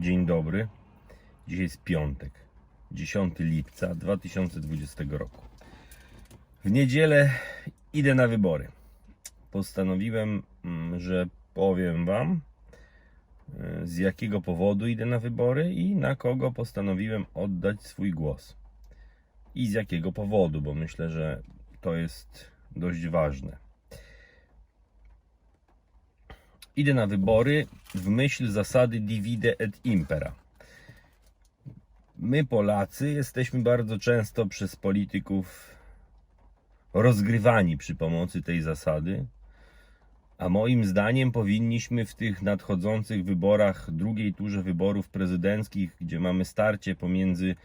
Dzień dobry. Dzisiaj jest piątek, 10 lipca 2020 roku. W niedzielę idę na wybory. Postanowiłem, mm, że powiem Wam, e, z jakiego powodu idę na wybory i na kogo postanowiłem oddać swój głos. I z jakiego powodu, bo myślę, że to jest dość ważne. Idę na wybory w myśl zasady divide et impera. My, Polacy, jesteśmy bardzo często przez polityków rozgrywani przy pomocy tej zasady, a moim zdaniem powinniśmy w tych nadchodzących wyborach, drugiej turze wyborów prezydenckich, gdzie mamy starcie pomiędzy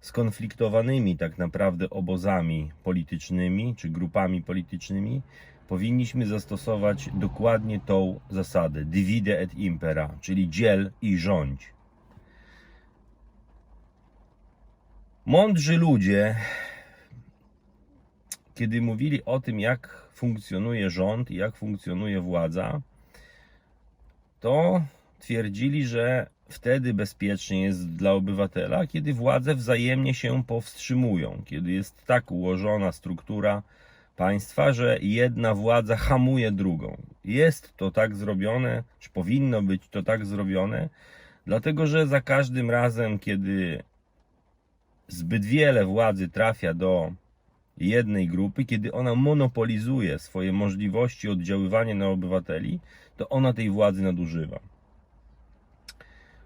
skonfliktowanymi tak naprawdę obozami politycznymi czy grupami politycznymi, powinniśmy zastosować dokładnie tą zasadę divide et impera, czyli dziel i rządź. Mądrzy ludzie, kiedy mówili o tym, jak funkcjonuje rząd i jak funkcjonuje władza, to twierdzili, że wtedy bezpiecznie jest dla obywatela, kiedy władze wzajemnie się powstrzymują, kiedy jest tak ułożona struktura państwa, że jedna władza hamuje drugą. Jest to tak zrobione, czy powinno być to tak zrobione, dlatego że za każdym razem, kiedy zbyt wiele władzy trafia do jednej grupy, kiedy ona monopolizuje swoje możliwości oddziaływania na obywateli, to ona tej władzy nadużywa.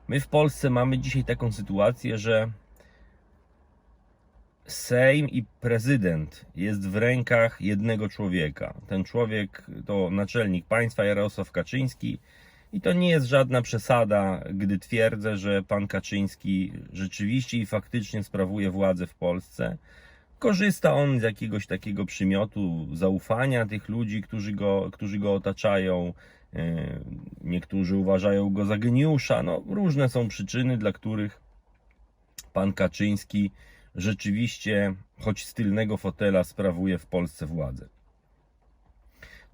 My w Polsce mamy dzisiaj taką sytuację, że Sejm i prezydent jest w rękach jednego człowieka. Ten człowiek to naczelnik państwa Jarosław Kaczyński. I to nie jest żadna przesada, gdy twierdzę, że pan Kaczyński rzeczywiście i faktycznie sprawuje władzę w Polsce. Korzysta on z jakiegoś takiego przymiotu zaufania tych ludzi, którzy go, którzy go otaczają. Yy, Niektórzy uważają go za geniusza. No, różne są przyczyny, dla których pan Kaczyński rzeczywiście, choć z tylnego fotela, sprawuje w Polsce władzę.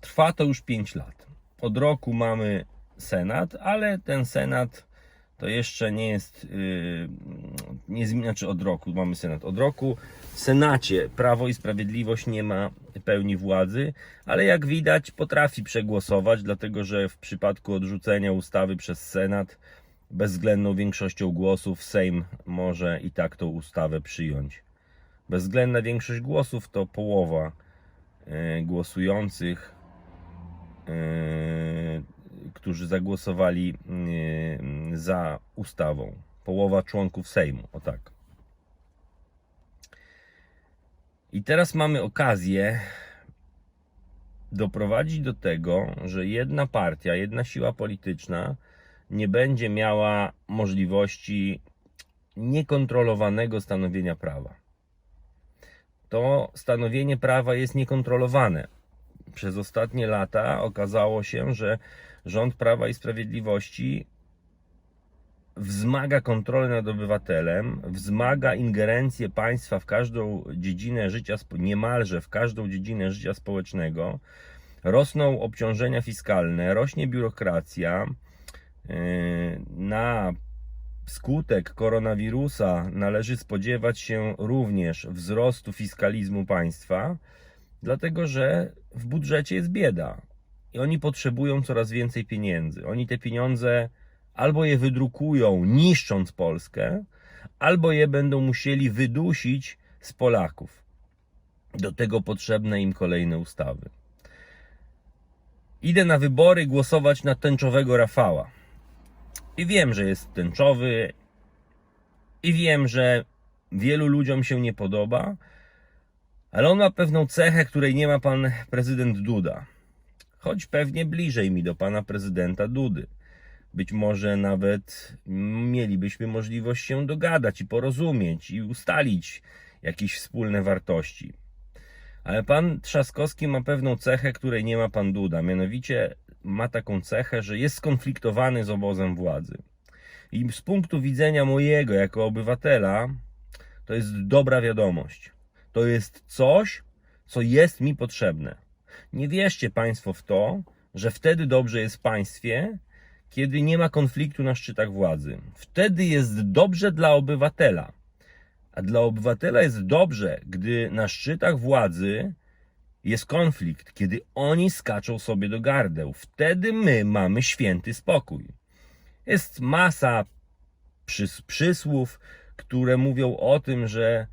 Trwa to już 5 lat. Od roku mamy Senat, ale ten Senat to jeszcze nie jest, yy, nie znaczy od roku mamy Senat. Od roku w Senacie Prawo i Sprawiedliwość nie ma pełni władzy, ale jak widać potrafi przegłosować, dlatego że w przypadku odrzucenia ustawy przez Senat bezwzględną większością głosów Sejm może i tak tą ustawę przyjąć. Bezwzględna większość głosów to połowa e, głosujących, e, którzy zagłosowali e, za ustawą. Połowa członków Sejmu, o tak. I teraz mamy okazję doprowadzić do tego, że jedna partia, jedna siła polityczna nie będzie miała możliwości niekontrolowanego stanowienia prawa. To stanowienie prawa jest niekontrolowane. Przez ostatnie lata okazało się, że rząd Prawa i Sprawiedliwości wzmaga kontrolę nad obywatelem, wzmaga ingerencję państwa w każdą dziedzinę życia, niemalże w każdą dziedzinę życia społecznego. Rosną obciążenia fiskalne, rośnie biurokracja. Yy, Na skutek koronawirusa należy spodziewać się również wzrostu fiskalizmu państwa, dlatego że w budżecie jest bieda i oni potrzebują coraz więcej pieniędzy. Oni te pieniądze albo je wydrukują, niszcząc Polskę, albo je będą musieli wydusić z Polaków. Do tego potrzebne im kolejne ustawy. Idę na wybory głosować na tęczowego Rafała. I wiem, że jest tęczowy, i wiem, że wielu ludziom się nie podoba, ale on ma pewną cechę, której nie ma pan prezydent Duda. Choć pewnie bliżej mi do pana prezydenta Dudy. Być może nawet mielibyśmy możliwość się dogadać i porozumieć i ustalić jakieś wspólne wartości. Ale pan Trzaskowski ma pewną cechę, której nie ma pan Duda. Mianowicie ma taką cechę, że jest skonfliktowany z obozem władzy. I z punktu widzenia mojego, jako obywatela, to jest dobra wiadomość. To jest coś, co jest mi potrzebne. Nie wierzcie Państwo w to, że wtedy dobrze jest państwie, kiedy nie ma konfliktu na szczytach władzy. Wtedy jest dobrze dla obywatela. A dla obywatela jest dobrze, gdy na szczytach władzy jest konflikt, kiedy oni skaczą sobie do gardeł. Wtedy my mamy święty spokój. Jest masa przys- przysłów, które mówią o tym, że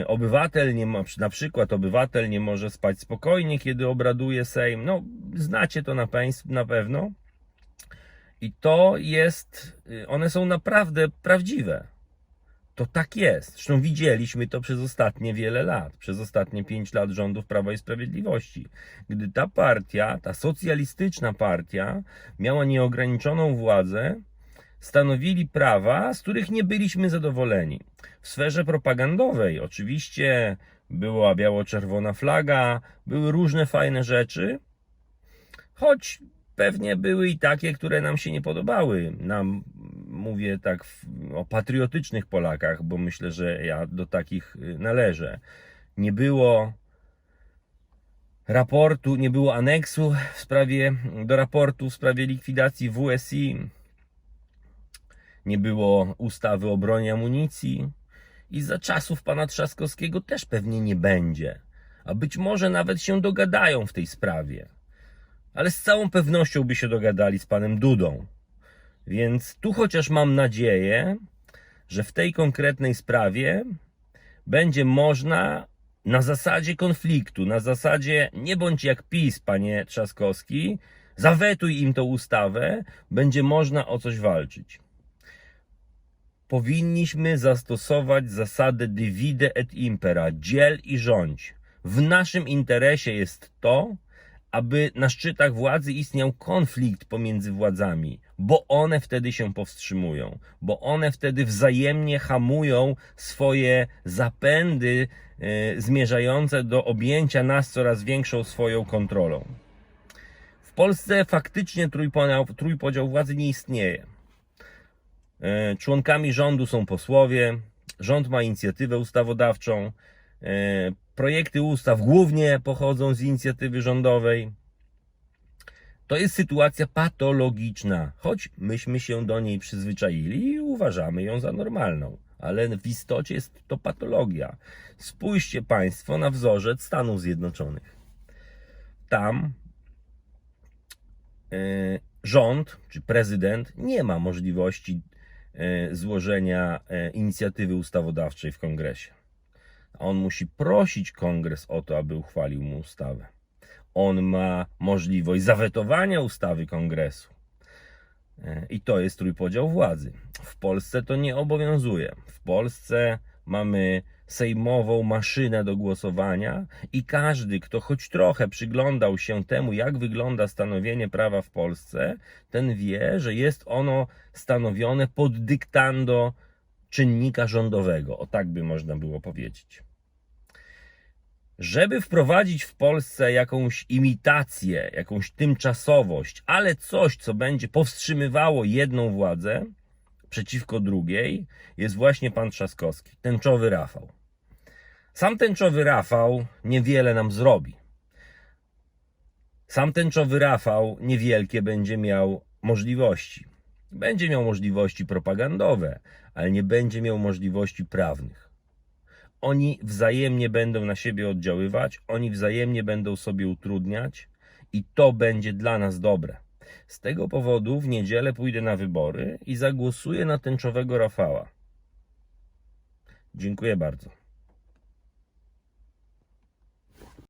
e, obywatel nie ma, na przykład obywatel nie może spać spokojnie, kiedy obraduje Sejm. No, znacie to na, na pewno. I to jest, y, one są naprawdę prawdziwe. To tak jest. Zresztą widzieliśmy to przez ostatnie wiele lat, przez ostatnie pięć lat rządów Prawa i Sprawiedliwości. Gdy ta partia, ta socjalistyczna partia, miała nieograniczoną władzę, stanowili prawa, z których nie byliśmy zadowoleni. W sferze propagandowej oczywiście była biało-czerwona flaga, były różne fajne rzeczy, choć pewnie były i takie, które nam się nie podobały. Nam mówię tak o patriotycznych Polakach, bo myślę, że ja do takich y, należę. Nie było raportu, nie było aneksu w sprawie, do raportu w sprawie likwidacji WSI. Nie było ustawy o broni amunicji. I za czasów pana Trzaskowskiego też pewnie nie będzie. A być może nawet się dogadają w tej sprawie ale z całą pewnością by się dogadali z panem Dudą. Więc tu chociaż mam nadzieję, że w tej konkretnej sprawie będzie można na zasadzie konfliktu, na zasadzie nie bądź jak PiS, panie Trzaskowski, zawetuj im tą ustawę, będzie można o coś walczyć. Powinniśmy zastosować zasadę divide et impera, dziel i rządź. W naszym interesie jest to, aby na szczytach władzy istniał konflikt pomiędzy władzami, bo one wtedy się powstrzymują, bo one wtedy wzajemnie hamują swoje zapędy e, zmierzające do objęcia nas coraz większą swoją kontrolą. W Polsce faktycznie trójpodział, trójpodział władzy nie istnieje. E, Członkami rządu są posłowie, rząd ma inicjatywę ustawodawczą, projekty ustaw głównie pochodzą z inicjatywy rządowej. To jest sytuacja patologiczna, choć myśmy się do niej przyzwyczaili i uważamy ją za normalną. Ale w istocie jest to patologia. Spójrzcie Państwo na wzorzec Stanów Zjednoczonych. Tam e, rząd czy prezydent nie ma możliwości e, złożenia e, inicjatywy ustawodawczej w kongresie. On musi prosić kongres o to, aby uchwalił mu ustawę. On ma możliwość zawetowania ustawy kongresu. E, I to jest trójpodział władzy. W Polsce to nie obowiązuje. W Polsce mamy sejmową maszynę do głosowania i każdy, kto choć trochę przyglądał się temu, jak wygląda stanowienie prawa w Polsce, ten wie, że jest ono stanowione pod dyktando czynnika rządowego. O tak by można było powiedzieć. Żeby wprowadzić w Polsce jakąś imitację, jakąś tymczasowość, ale coś, co będzie powstrzymywało jedną władzę przeciwko drugiej, jest właśnie pan Trzaskowski, tęczowy Rafał. Sam tęczowy Rafał niewiele nam zrobi. Sam tęczowy Rafał niewielkie będzie miał możliwości. Będzie miał możliwości propagandowe, ale nie będzie miał możliwości prawnych. Oni wzajemnie będą na siebie oddziaływać, oni wzajemnie będą sobie utrudniać i to będzie dla nas dobre. Z tego powodu w niedzielę pójdę na wybory i zagłosuję na tęczowego Rafała. Dziękuję bardzo.